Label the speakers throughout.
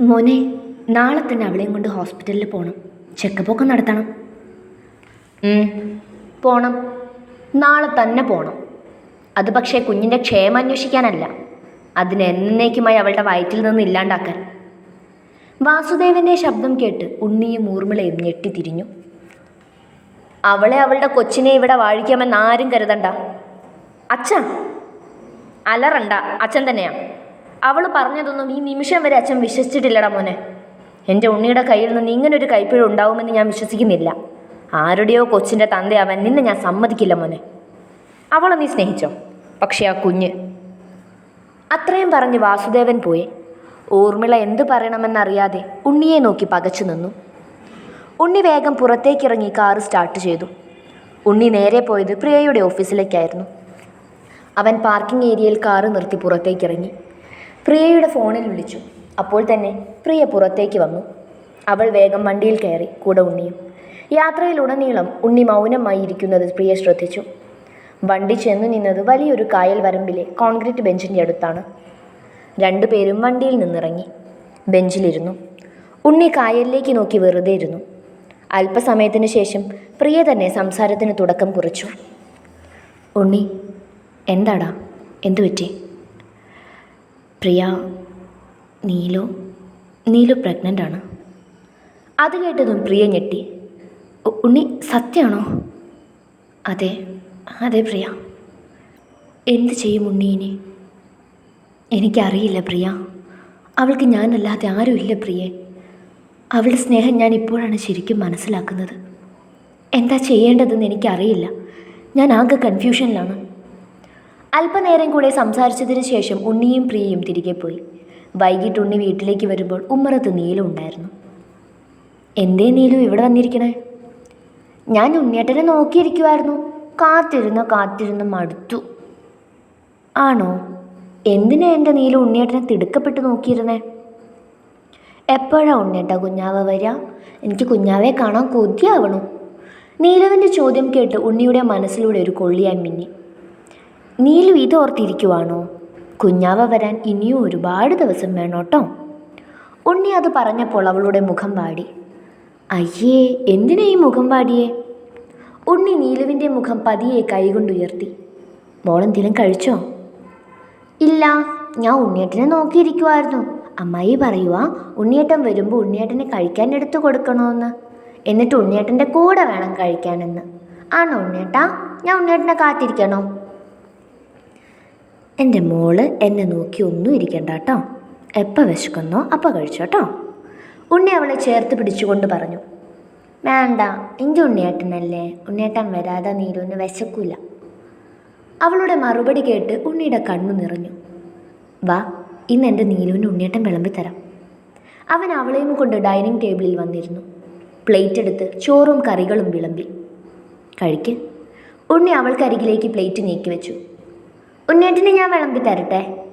Speaker 1: മോനെ നാളെ തന്നെ അവളെയും കൊണ്ട് ഹോസ്പിറ്റലിൽ പോകണം ചെക്കപ്പൊക്കെ നടത്തണം. പോണം. നാളെ തന്നെ പോണം. അത് പക്ഷേ കുഞ്ഞിന്റെ ക്ഷേമം അന്വേഷിക്കാനല്ല. അതിന് എന്നേക്കുമായി അവളുടെ വയറ്റിൽ നിന്ന് ഇല്ലാണ്ടാക്കാൻ. വാസുദേവന്റെ ശബ്ദം കേട്ട് ഉണ്ണിയും ഊർമിളയും ഞെട്ടി തിരിഞ്ഞു. അവളെ അവളുടെ കൊച്ചിനെ ഇവിടെ വാഴിക്കാമെന്ന് ആരും കരുതണ്ട. അച്ഛൻ അലറണ്ട. അച്ഛൻ തന്നെയാ. അവൾ പറഞ്ഞതൊന്നും ഈ നിമിഷം വരെ അച്ഛൻ വിശ്വസിച്ചിട്ടില്ലടാ മോനെ. എന്റെ ഉണ്ണിയുടെ കയ്യിൽ നിന്ന് ഇങ്ങനൊരു കൈപ്പിഴ ഉണ്ടാവുമെന്ന് ഞാൻ വിശ്വസിക്കുന്നില്ല. ആരുടെയോ കൊച്ചിന്റെ തന്തയാവാൻ നിന്നെ ഞാൻ സമ്മതിക്കില്ല മോനെ. അവളെ നീ സ്നേഹിച്ചോ? പക്ഷേ ആ കുഞ്ഞ്. അത്രയും പറഞ്ഞ് വാസുദേവൻ പോയി. ഊർമിള എന്തു പറയണമെന്നറിയാതെ ഉണ്ണിയെ നോക്കി പകച്ചു നിന്നു. ഉണ്ണി വേഗം പുറത്തേക്കിറങ്ങി കാറ് സ്റ്റാർട്ട് ചെയ്തു. ഉണ്ണി നേരെ പോയത് പ്രിയയുടെ ഓഫീസിലേക്കായിരുന്നു. അവൻ പാർക്കിംഗ് ഏരിയയിൽ കാറ് നിർത്തി പുറത്തേക്കിറങ്ങി. പ്രിയയുടെ ഫോണിൽ വിളിച്ചു. അപ്പോൾ തന്നെ പ്രിയ പുറത്തേക്ക് വന്നു. അവൾ വേഗം വണ്ടിയിൽ കയറി കൂടെ ഉണ്ണിയും. യാത്രയിലുടനീളം ഉണ്ണി മൗനമായി ഇരിക്കുന്നത് പ്രിയ ശ്രദ്ധിച്ചു. വണ്ടി ചെന്നു നിന്നത് വലിയൊരു കായൽ വരമ്പിലെ കോൺക്രീറ്റ് ബെഞ്ചിന്റെ അടുത്താണ്. രണ്ടുപേരും വണ്ടിയിൽ നിന്നിറങ്ങി. ബെഞ്ചിലിരുന്നു. ഉണ്ണി കായലിലേക്ക് നോക്കി വെറുതെ ഇരുന്നു. അല്പസമയത്തിന് ശേഷം പ്രിയ തന്നെ സംസാരത്തിന് തുടക്കം കുറിച്ചു. ഉണ്ണി എന്താടാ? എന്തു പറ്റി? പ്രിയ നീലു നീലു പ്രഗ്നന്റ് ആണ്. അത് കേട്ടതും പ്രിയ ഞെട്ടി. ഉണ്ണി സത്യമാണോ അതെ അതെ പ്രിയ. എന്ത് ചെയ്യും ഉണ്ണി ഇനി? എനിക്കറിയില്ല പ്രിയ. അവൾക്ക് ഞാനല്ലാതെ ആരുമില്ല പ്രിയെ. അവളുടെ സ്നേഹം ഞാൻ ഇപ്പോഴാണ് ശരിക്കും മനസ്സിലാക്കുന്നത്. എന്താ ചെയ്യേണ്ടതെന്ന് എനിക്കറിയില്ല. ഞാൻ ആകെ കൺഫ്യൂഷനിലാണ് അല്പനേരം കൂടെ സംസാരിച്ചതിന് ശേഷം ഉണ്ണിയും പ്രിയയും തിരികെ പോയി. വൈകിട്ട് ഉണ്ണി വീട്ടിലേക്ക് വരുമ്പോൾ ഉമ്മറത്ത് നീലു ഉണ്ടായിരുന്നു. എന്തേ നീലും ഇവിടെ വന്നിരിക്കണേ? ഞാൻ ഉണ്ണിയേട്ടനെ നോക്കിയിരിക്കുമായിരുന്നു കാത്തിരുന്ന് കാത്തിരുന്ന് മടുത്തു. ആണോ? എന്തിനാ എന്റെ നീല ഉണ്ണിയേട്ടനെ തിടുക്കപ്പെട്ട് നോക്കിയിരുന്നേ? എപ്പോഴാ ഉണ്ണിയേട്ട കുഞ്ഞാവ വരിക എനിക്ക് കുഞ്ഞാവെ കാണാൻ കൊതിയാവണു. നീലുവിന്റെ ചോദ്യം കേട്ട് ഉണ്ണിയുടെ മനസ്സിലൂടെ ഒരു കൊള്ളിയാൻ മിന്നി. നീലു ഇതോർത്തിരിക്കുവാണോ കുഞ്ഞാവ വരാൻ ഇനിയും ഒരുപാട് ദിവസം വേണോട്ടോ ഉണ്ണി അത് പറഞ്ഞപ്പോൾ അവളുടെ മുഖം പാടി അയ്യേ എന്തിനാ ഈ മുഖം വാടിയേ? ഉണ്ണി നീലുവിന്റെ മുഖം പതിയെ കൈകൊണ്ടുയർത്തി മോളെന്തെങ്കിലും കഴിച്ചോ? ഇല്ല ഞാൻ ഉണ്ണിയേട്ടനെ നോക്കിയിരിക്കുമായിരുന്നു അമ്മായി പറയുക ഉണ്ണിയേട്ടൻ വരുമ്പോൾ ഉണ്ണിയേട്ടനെ കഴിക്കാൻ എടുത്തു കൊടുക്കണമെന്ന് എന്നിട്ട് ഉണ്ണിയേട്ടന്റെ കൂടെ വേണം കഴിക്കാനെന്ന്. ആണോ ഉണ്ണിയേട്ടാ? ഞാൻ ഉണ്ണിയേട്ടനെ കാത്തിരിക്കണോ? എന്റെ മോൾ എന്നെ നോക്കി ഒന്നും ഇരിക്കണ്ട കേട്ടോ എപ്പോൾ വിശക്കുന്നോ അപ്പോൾ കഴിച്ചോട്ടോ ഉണ്ണി അവളെ ചേർത്ത് പിടിച്ചുകൊണ്ട് പറഞ്ഞു. വേണ്ട എന്റെ ഉണ്ണിയേട്ടനല്ലേ? ഉണ്ണിയേട്ടൻ വരാതെ നീരുവിന് വിശക്കൂല. അവളുടെ മറുപടി കേട്ട് ഉണ്ണിയുടെ കണ്ണു നിറഞ്ഞു. വാ ഇന്ന് എന്റെ നീലുവിന് ഉണ്ണിയേട്ടൻ വിളമ്പി തരാം. അവൻ അവളെയും കൊണ്ട് ഡൈനിങ് ടേബിളിൽ വന്നിരുന്നു. പ്ലേറ്റ് എടുത്ത് ചോറും കറികളും വിളമ്പി. കഴിക്ക്. ഉണ്ണി അവൾക്കരികിലേക്ക് പ്ലേറ്റ് നീക്കി വെച്ചു. ഉണ്ണിയേട്ടന് ഞാൻ വിളമ്പി തരട്ടെ?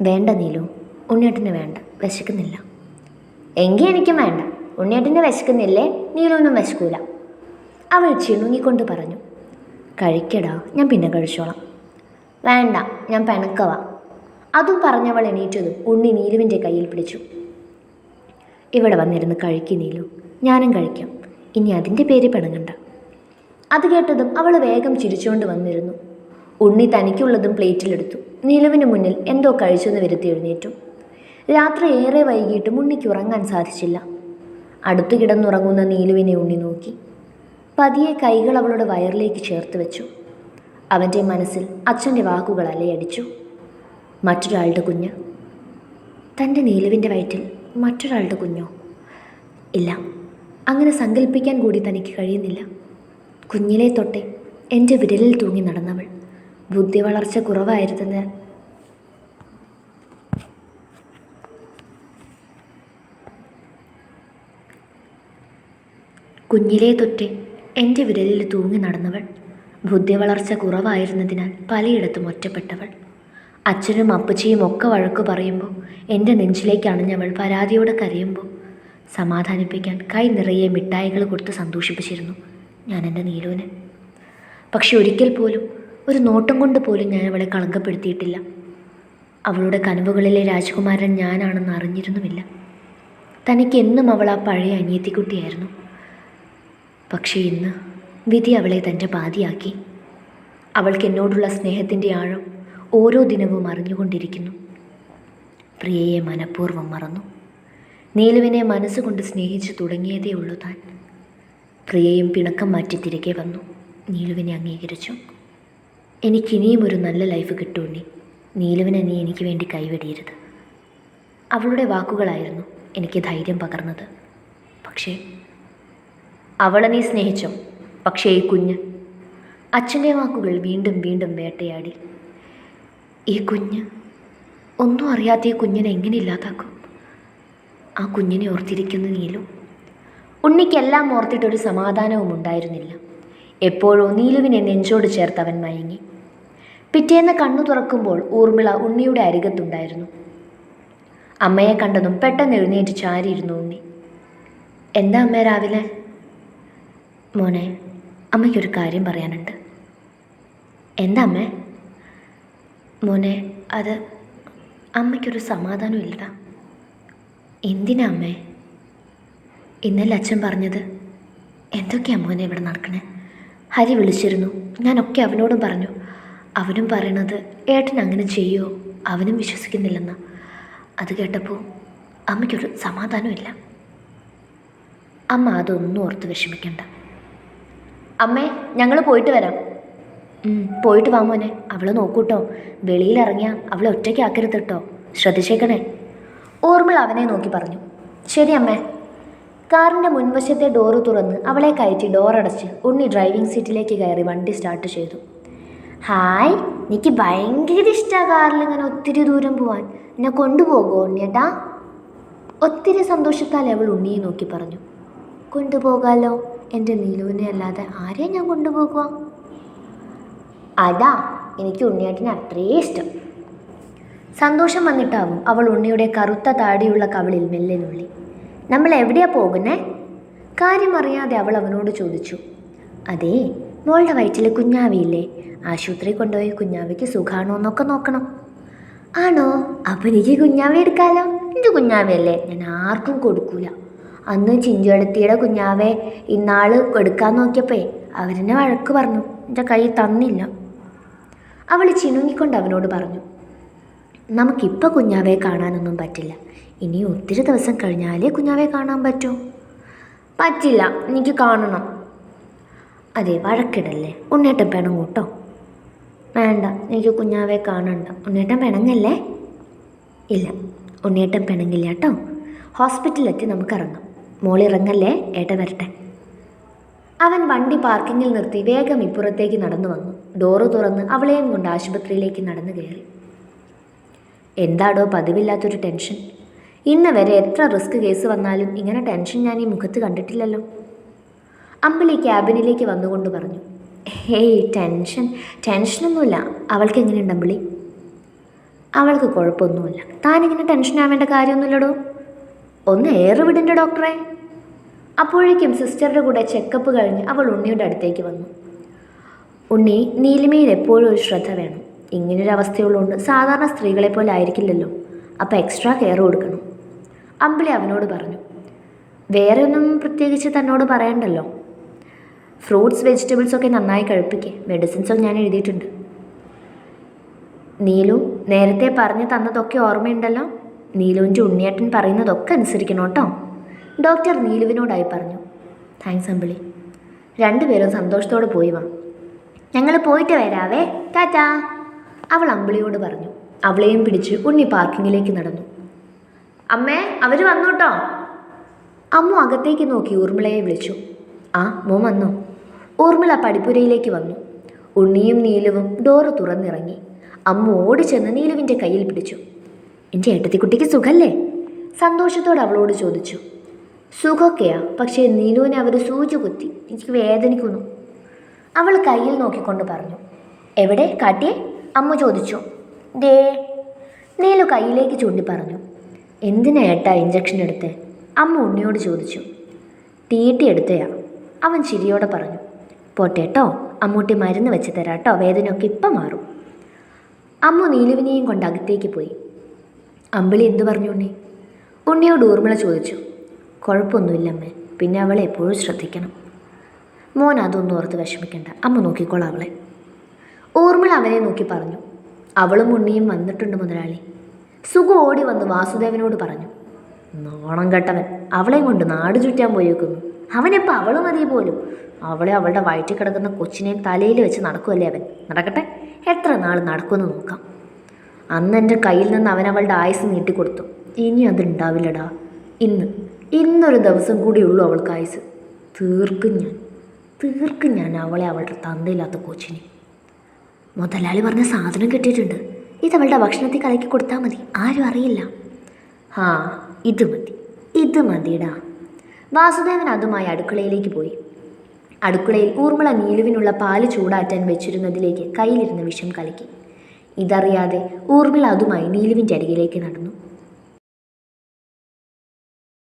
Speaker 1: വേണ്ട നീലു ഉണ്ണിയേട്ടന് വേണ്ട വിശക്കുന്നില്ല. എങ്കിൽ എനിക്കും വേണ്ട. ഉണ്ണിയേട്ടന് വിശക്കുന്നില്ലേ? നീലൊന്നും വിശക്കൂല. അവൾ ചിണുങ്ങിക്കൊണ്ട് പറഞ്ഞു കഴിക്കടാ ഞാൻ പിന്നെ കഴിച്ചോളാം. വേണ്ട ഞാൻ പിണക്കവാ. അതും പറഞ്ഞവൾ എണീറ്റതും ഉണ്ണി നീലുവിന്റെ കയ്യിൽ പിടിച്ചു. ഇവിടെ വന്നിരുന്ന് കഴിക്ക് നീലു ഞാനും കഴിക്കാം. ഇനി അതിന്റെ പേര് പിണങ്ങണ്ട. അത് കേട്ടതും അവൾ വേഗം ചിരിച്ചുകൊണ്ട് വന്നിരുന്നു. ഉണ്ണി തനിക്കുള്ളതും പ്ലേറ്റിലെടുത്തു. നിലവിന് മുന്നിൽ എന്തോ കഴിച്ചെന്ന് വരുത്തി എഴുന്നേറ്റു. രാത്രി ഏറെ വൈകിട്ടും ഉണ്ണിക്ക് ഉറങ്ങാൻ സാധിച്ചില്ല. അടുത്തു കിടന്നുറങ്ങുന്ന നീലുവിനെ ഉണ്ണി നോക്കി. പതിയെ കൈകൾ അവളുടെ വയറിലേക്ക് ചേർത്ത് വെച്ചു. അവന്റെ മനസ്സിൽ അച്ഛന്റെ വാക്കുകൾ അലയടിച്ചു. മറ്റൊരാളുടെ കുഞ്ഞ്? തന്റെ നീലുവിന്റെ വയറ്റിൽ മറ്റൊരാളുടെ കുഞ്ഞോ? ഇല്ല. അങ്ങനെ സങ്കല്പിക്കാൻ കൂടി തനിക്ക് കഴിയുന്നില്ല. കുഞ്ഞിലെ തൊട്ടേ എന്റെ വിരലിൽ തൂങ്ങി നടന്നവൾ. ബുദ്ധി വളർച്ച കുറവായിരുന്നത്. കുഞ്ഞിലെ തൊട്ട് എന്റെ വിരലിൽ തൂങ്ങി നടന്നവൾ. ബുദ്ധി വളർച്ച കുറവായിരുന്നതിനാൽ പലയിടത്തും ഒറ്റപ്പെട്ടവൾ. അച്ഛനും അപ്പച്ചിയും ഒക്കെ വഴക്ക് പറയുമ്പോൾ എന്റെ നെഞ്ചിലേക്ക് അണഞ്ഞവൾ പരാതിയോടെ കരയുമ്പോൾ സമാധാനിപ്പിക്കാൻ കൈ നിറയെ മിഠായികൾ കൊടുത്ത് സന്തോഷിപ്പിച്ചിരുന്നു ഞാൻ എന്റെ നീലുവിന് പക്ഷെ ഒരിക്കൽ പോലും ഒരു നോട്ടം കൊണ്ട് പോലും ഞാൻ അവളെ കളങ്കപ്പെടുത്തിയിട്ടില്ല. അവളുടെ കനവുകളിലെ രാജകുമാരൻ ഞാനാണെന്ന് അറിഞ്ഞിരുന്നുമില്ല. തനിക്ക് എന്നും അവൾ ആ പഴയ അനിയത്തിക്കുട്ടിയായിരുന്നു. പക്ഷേ ഇന്ന് വിധി അവളെ തന്റെ പാതിയാക്കി. അവൾക്ക് എന്നോടുള്ള സ്നേഹത്തിന്റെ ആഴം ഓരോ ദിനവും അറിഞ്ഞുകൊണ്ടിരിക്കുന്നു. പ്രിയയെ മനഃപൂർവം മറന്നു. നീലുവിനെ മനസ്സുകൊണ്ട് സ്നേഹിച്ചു തുടങ്ങിയതേ ഉള്ളൂ താൻ. പ്രിയയും പിണക്കം മാറ്റി തിരികെ വന്നു. നീലുവിനെ അംഗീകരിച്ചു. എനിക്കിനിയും ഒരു നല്ല ലൈഫ് കിട്ടുണ്ണി നീലുവിനെ നീ എനിക്ക് വേണ്ടി കൈവെടിയരുത്. അവളുടെ വാക്കുകളായിരുന്നു എനിക്ക് ധൈര്യം പകർന്നത്. പക്ഷേ അവളെ നീ സ്നേഹിച്ചോ? പക്ഷേ ഈ കുഞ്ഞ് അച്ഛന്റെ വാക്കുകൾ വീണ്ടും വീണ്ടും വേട്ടയാടി. ഈ കുഞ്ഞ് ഒന്നും അറിയാത്ത ഈ കുഞ്ഞിനെ എങ്ങനെ ഇല്ലാതാക്കും? ആ കുഞ്ഞിനെ ഓർത്തിരിക്കുന്നു നീലു ഉണ്ണിക്കെല്ലാം ഓർത്തിട്ടൊരു സമാധാനവും ഉണ്ടായിരുന്നില്ല. എപ്പോഴോ നീലുവിനെ നെഞ്ചോട് ചേർത്ത് അവൻ മയങ്ങി. പിറ്റേന്ന് കണ്ണു തുറക്കുമ്പോൾ ഊർമിള ഉണ്ണിയുടെ അരികത്തുണ്ടായിരുന്നു. അമ്മയെ കണ്ടതും പെട്ടെന്ന് എഴുന്നേറ്റ് ചാരിയിരുന്നു ഉണ്ണി. എന്താ അമ്മ രാവിലെ? മോനെ അമ്മയ്ക്കൊരു കാര്യം പറയാനുണ്ട്. എന്താ അമ്മേ? മോനെ അത് അമ്മയ്ക്കൊരു സമാധാനം ഇല്ലടാ. എന്തിനാ അമ്മേ? ഇന്നലെ അച്ഛൻ പറഞ്ഞത്. എന്തൊക്കെയാ മോനെ ഇവിടെ നടക്കണേ? ഹരി വിളിച്ചിരുന്നു. ഞാനൊക്കെ അവനോടും പറഞ്ഞു. അവനും പറയണത് ഏട്ടൻ അങ്ങനെ ചെയ്യുമോ അവനും വിശ്വസിക്കുന്നില്ലെന്ന്. അത് കേട്ടപ്പോൾ അമ്മയ്ക്കൊരു സമാധാനമില്ല അമ്മ അതൊന്നും ഓർത്ത് വിഷമിക്കണ്ട. അമ്മേ ഞങ്ങൾ പോയിട്ട് വരാം. പോയിട്ട് വാ മോനെ. അവളെ നോക്കൂട്ടോ. വെളിയിലിറങ്ങിയാൽ അവളെ ഒറ്റയ്ക്കാക്കരുത് കേട്ടോ ശ്രദ്ധിച്ചേക്കണേ. ഓർമ്മൾ അവനെ നോക്കി പറഞ്ഞു. ശരി അമ്മേ. കാറിന്റെ മുൻവശത്തെ ഡോറ് തുറന്ന് അവളെ കയറ്റി ഡോറടച്ച് ഉണ്ണി ഡ്രൈവിംഗ് സീറ്റിലേക്ക് കയറി വണ്ടി സ്റ്റാർട്ട് ചെയ്തു. ഹായ്. എനിക്ക് ഭയങ്കര ഇഷ്ടമാണ് കാറിൽ ഇങ്ങനെ ഒത്തിരി ദൂരം പോവാൻ. എന്നെ കൊണ്ടുപോകോ ഉണ്ണിയേട്ടാ? ഒത്തിരി സന്തോഷത്താൽ അവൾ ഉണ്ണിയെ നോക്കി പറഞ്ഞു. കൊണ്ടുപോകാലോ? എന്റെ നീലുവിനെ അല്ലാതെ ആരെയും ഞാൻ കൊണ്ടുപോകുക അതാ എനിക്ക് ഉണ്ണിയേട്ടനെ അത്രേ ഇഷ്ടം. സന്തോഷം വന്നിട്ടാവും അവൾ ഉണ്ണിയുടെ കറുത്ത താടിയുള്ള കവിളിൽ മെല്ലെ നുള്ളി. നമ്മൾ എവിടെയാ പോകുന്നേ? കാര്യമറിയാതെ അവൾ അവനോട് ചോദിച്ചു. അതേ മോളുടെ വയറ്റിൽ കുഞ്ഞാവിയില്ലേ? ആശുപത്രി കൊണ്ടുപോയി കുഞ്ഞാവിക്ക് സുഖാണോ എന്നൊക്കെ നോക്കണം. ആണോ? അപ്പം എനിക്ക് കുഞ്ഞാവി എടുക്കാലോ? എന്റെ കുഞ്ഞാവിയല്ലേ? ഞാൻ ആർക്കും കൊടുക്കൂല. അന്ന് ചിഞ്ചുവെടുത്തിയുടെ കുഞ്ഞാവെ ഇന്നാൾ എടുക്കാൻ നോക്കിയപ്പോഴേ അവരെന്നെ വഴക്ക് പറഞ്ഞു. എന്റെ കൈ തന്നില്ല. അവൾ ചിണുങ്ങിക്കൊണ്ട് അവനോട് പറഞ്ഞു നമുക്കിപ്പോൾ കുഞ്ഞാവെ കാണാനൊന്നും പറ്റില്ല. ഇനി ഒത്തിരി ദിവസം കഴിഞ്ഞാലേ കുഞ്ഞാവെ കാണാൻ പറ്റൂ. പറ്റില്ല. എനിക്ക് കാണണം. അതെ വഴക്കിടല്ലേ? ഉണ്ണേട്ടൻ പിണങ്ങൂട്ടോ വേണ്ട എനിക്ക് കുഞ്ഞാവെ കാണണ്ട. ഉണ്ണേട്ടൻ പിണങ്ങല്ലേ? ഇല്ല ഉണ്ണേട്ടൻ പിണങ്ങില്ല കേട്ടോ. ഹോസ്പിറ്റലിലെത്തി നമുക്കിറങ്ങാം. മോളിറങ്ങല്ലേ? ഏട്ട വരട്ടെ. അവൻ വണ്ടി പാർക്കിങ്ങിൽ നിർത്തി വേഗം ഇപ്പുറത്തേക്ക് നടന്നു വന്നു. ഡോറ് തുറന്ന് അവളെയും കൊണ്ട് ആശുപത്രിയിലേക്ക് നടന്നു കയറി. എന്താടോ പതിവില്ലാത്തൊരു ടെൻഷൻ. ഇന്ന് വരെ എത്ര റിസ്ക് കേസ് വന്നാലും ഇങ്ങനെ ടെൻഷൻ ഞാൻ ഈ മുഖത്ത് കണ്ടിട്ടില്ലല്ലോ. അമ്പിളി ക്യാബിനിലേക്ക് വന്നുകൊണ്ട് പറഞ്ഞു ഹേയ് ടെൻഷൻ ടെൻഷനൊന്നുമില്ല. അവൾക്ക് എങ്ങനെയുണ്ട് അമ്പിളി? അവൾക്ക് കുഴപ്പമൊന്നുമില്ല. താനിങ്ങനെ ടെൻഷൻ ആവേണ്ട കാര്യമൊന്നുമില്ലടോ. ഒന്ന് ഏറ് വിടന്റെ ഡോക്ടറെ. അപ്പോഴേക്കും സിസ്റ്ററുടെ കൂടെ ചെക്കപ്പ് കഴിഞ്ഞ് അവൾ ഉണ്ണിയുടെ അടുത്തേക്ക് വന്നു. ഉണ്ണി നീലിമയിൽ എപ്പോഴും ഒരു ശ്രദ്ധ വേണം. ഇങ്ങനൊരു അവസ്ഥയുള്ളതുകൊണ്ട് സാധാരണ സ്ത്രീകളെ പോലെ ആയിരിക്കില്ലല്ലോ. അപ്പോൾ എക്സ്ട്രാ കെയർ കൊടുക്കണം. അമ്പിളി അവനോട് പറഞ്ഞു വേറെ ഒന്നും പ്രത്യേകിച്ച് തന്നോട് പറയണ്ടല്ലോ. ഫ്രൂട്ട്സ് വെജിറ്റബിൾസൊക്കെ നന്നായി കഴിപ്പിക്കേ. മെഡിസിൻസൊക്കെ ഞാൻ എഴുതിയിട്ടുണ്ട്. നീലു നേരത്തെ പറഞ്ഞു തന്നതൊക്കെ ഓർമ്മയുണ്ടല്ലോ? നീലുവിന്റെ ഉണ്ണിയേട്ടൻ പറയുന്നതൊക്കെ അനുസരിക്കണം കേട്ടോ. ഡോക്ടർ നീലുവിനോടായി പറഞ്ഞു. താങ്ക്സ് അമ്പിളി. രണ്ടുപേരും സന്തോഷത്തോടെ പോയി വാ. ഞങ്ങൾ പോയിട്ട് വരാവേ. ടാറ്റാ. അവൾ അമ്പിളിയോട് പറഞ്ഞു. അവളെയും പിടിച്ച് ഉണ്ണി പാർക്കിങ്ങിലേക്ക് നടന്നു. അമ്മേ അവർ വന്നു കേട്ടോ. അമ്മു അകത്തേക്ക് നോക്കി ഊർമിളയെ വിളിച്ചു. ആ മോ വന്നു. ഊർമിള പടിപ്പുരയിലേക്ക് വന്നു. ഉണ്ണിയും നീലുവും ഡോറ് തുറന്നിറങ്ങി. അമ്മു ഓടിച്ചെന്ന് നീലുവിന്റെ കയ്യിൽ പിടിച്ചു. എന്റെ ഏട്ടത്തിക്കുട്ടിക്ക് സുഖല്ലേ? സന്തോഷത്തോടെ അവളോട് ചോദിച്ചു. സുഖമൊക്കെയാ പക്ഷേ നീലുവിനെ അവർ സൂചി കുത്തി എനിക്ക് വേദനിക്കുന്നു. അവൾ കയ്യിൽ നോക്കിക്കൊണ്ട് പറഞ്ഞു. എവിടെ? കാട്ടിയേ? അമ്മ ചോദിച്ചു. ദേ. നീലു കയ്യിലേക്ക് ചൂണ്ടി പറഞ്ഞു. എന്തിനാ ഏട്ടാ ഇഞ്ചക്ഷൻ എടുത്തേ? അമ്മ ഉണ്ണിയോട് ചോദിച്ചു. ടി ടി എടുത്തയാ അവൻ ചിരിയോടെ പറഞ്ഞു. പോട്ടേട്ടോ അമ്മൂട്ടി മരുന്ന് വെച്ച് തരാട്ടോ വേദനയൊക്കെ ഇപ്പം മാറും. അമ്മു നീലുവിനെയും കൊണ്ട് അകത്തേക്ക് പോയി. അമ്പിളി എന്തു പറഞ്ഞു ഉണ്ണി? ഉണ്ണിയോട് ഊർമിള ചോദിച്ചു. കുഴപ്പമൊന്നുമില്ല അമ്മേ. പിന്നെ അവളെ എപ്പോഴും ശ്രദ്ധിക്കണം. മോൻ അതൊന്നും ഓർത്ത് വിഷമിക്കണ്ട. അമ്മ നോക്കിക്കോളാം അവളെ. ഊർമിള അവനെ നോക്കി പറഞ്ഞു. അവളും ഉണ്ണിയും വന്നിട്ടുണ്ട് മുതലാളി. സുഖം ഓടി വന്ന് വാസുദേവനോട് പറഞ്ഞു. നാണം കെട്ടവൻ. അവളെയും കൊണ്ട് നാട് ചുറ്റാൻ പോയേക്കുന്നു. അവനിപ്പോൾ അവൾ മതി പോലും അവളെ അവളുടെ വയറ്റിൽ കിടക്കുന്ന കൊച്ചിനെയും തലയിൽ വെച്ച് നടക്കുമല്ലേ അവൻ? നടക്കട്ടെ. എത്ര നാൾ നടക്കുമെന്ന് നോക്കാം. അന്ന് എന്റെ കയ്യിൽ നിന്ന് അവൻ അവളുടെ ആയുസ് നീട്ടിക്കൊടുത്തു. ഇനി അതുണ്ടാവില്ലടാ. ഇന്ന്. ഇന്നൊരു ദിവസം കൂടിയുള്ളൂ അവൾക്ക് ആയുസ്. തീർക്കും ഞാൻ. തീർക്കും ഞാൻ അവളെ അവളുടെ തന്തയില്ലാത്ത കൊച്ചിനെ. മുതലാളി പറഞ്ഞ സാധനം കിട്ടിയിട്ടുണ്ട്. ഇത് അവളുടെ ഭക്ഷണത്തിൽ കലക്കി കൊടുത്താൽ മതി. ആരും അറിയില്ല. ആ ഇത് മതി. ഇത് മതിടാ വാസുദേവൻ അതുമായി അടുക്കളയിലേക്ക് പോയി. അടുക്കളയിൽ ഊർമിള നീലുവിനുള്ള പാൽ ചൂടാറ്റാൻ വെച്ചിരുന്നതിലേക്ക് കയ്യിലിരുന്ന വിഷം കലക്കി. ഇതറിയാതെ ഊർമിള അതുമായി നീലുവിന്റെ അരികിലേക്ക് നടന്നു.